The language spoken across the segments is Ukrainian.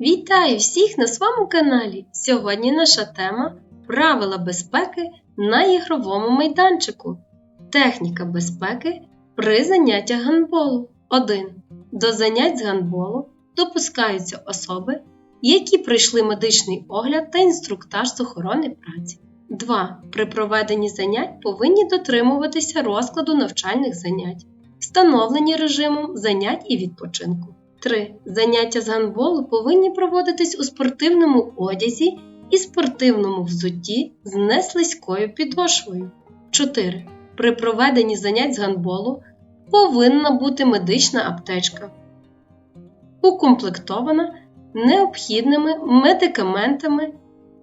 Вітаю всіх на своєму каналі! Сьогодні наша тема Правила безпеки на ігровому майданчику. Техніка безпеки при заняттях гандболу. 1. До занять з гандболу допускаються особи, які пройшли медичний огляд та інструктаж з охорони праці. 2. При проведенні занять повинні дотримуватися розкладу навчальних занять, встановлені режимом занять і відпочинку. 3. Заняття з гандболу повинні проводитись у спортивному одязі і спортивному взутті з неслизькою підошвою. 4. При проведенні занять з гандболу повинна бути медична аптечка, укомплектована необхідними медикаментами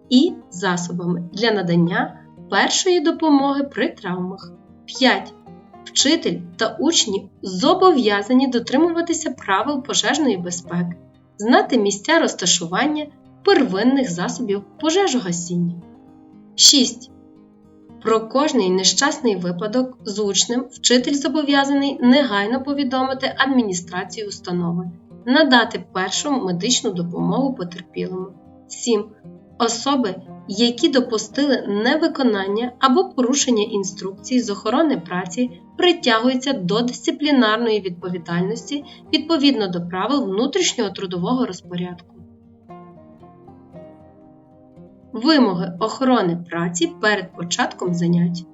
і засобами для надання першої допомоги при травмах. 5. Вчитель та учні зобов'язані дотримуватися правил пожежної безпеки, знати місця розташування первинних засобів пожежогасіння. 6. Про кожний нещасний випадок з учнем вчитель зобов'язаний негайно повідомити адміністрацію установи, надати першу медичну допомогу потерпілому. 7. Особи, які допустили невиконання або порушення інструкцій з охорони праці, притягуються до дисциплінарної відповідальності відповідно до правил внутрішнього трудового розпорядку. Вимоги охорони праці перед початком занять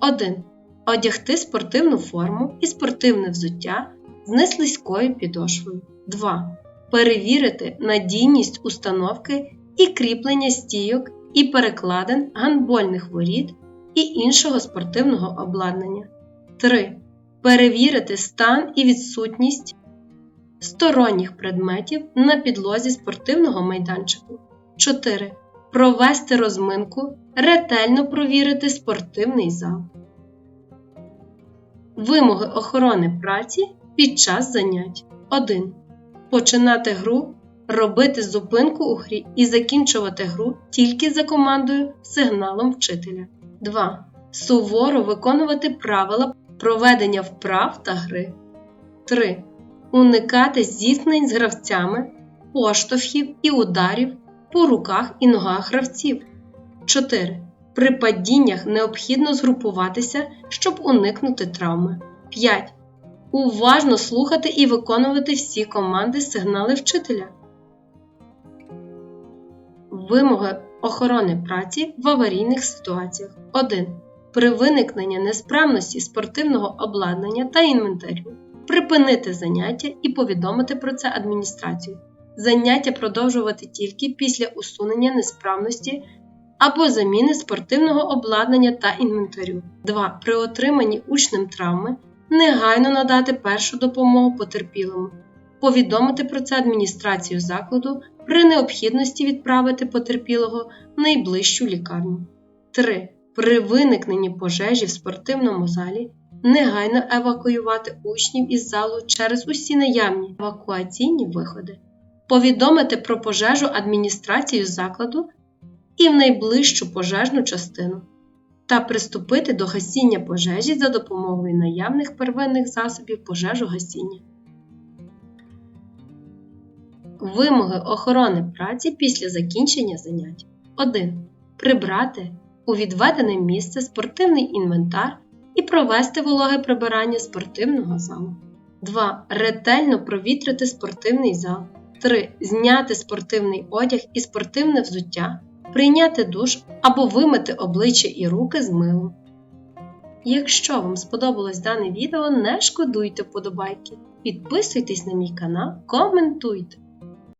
1. Одягти спортивну форму і спортивне взуття з неслизькою підошвою. 2. Перевірити надійність установки і кріплення стійок і перекладин гандбольних воріт і іншого спортивного обладнання. 3. Перевірити стан і відсутність сторонніх предметів на підлозі спортивного майданчику. 4. Провести розминку, ретельно провірити спортивний зал. Вимоги охорони праці під час занять. 1. Починати гру, робити зупинку у грі і закінчувати гру тільки за командою сигналом вчителя. 2. Суворо виконувати правила проведення вправ та гри. 3. Уникати зіткнень з гравцями, поштовхів і ударів по руках і ногах гравців. 4. При падіннях необхідно згрупуватися, щоб уникнути травми. 5. Уважно слухати і виконувати всі команди сигнали вчителя. Вимоги охорони праці в аварійних ситуаціях. 1. При виникненні несправності спортивного обладнання та інвентарю припинити заняття і повідомити про це адміністрацію. Заняття продовжувати тільки після усунення несправності або заміни спортивного обладнання та інвентарю. 2. При отриманні учнем травми негайно надати першу допомогу потерпілому, повідомити про це адміністрацію закладу при необхідності відправити потерпілого в найближчу лікарню. 3. При виникненні пожежі в спортивному залі негайно евакуювати учнів із залу через усі наявні евакуаційні виходи, повідомити про пожежу адміністрацію закладу і в найближчу пожежну частину та приступити до гасіння пожежі за допомогою наявних первинних засобів пожежогасіння. Вимоги охорони праці після закінчення занять 1. Прибрати у відведене місце спортивний інвентар і провести вологе прибирання спортивного залу. 2. Ретельно провітрити спортивний зал. 3. Зняти спортивний одяг і спортивне взуття, прийняти душ або вимити обличчя і руки з милом. Якщо вам сподобалось дане відео, не шкодуйте вподобайки, підписуйтесь на мій канал, коментуйте.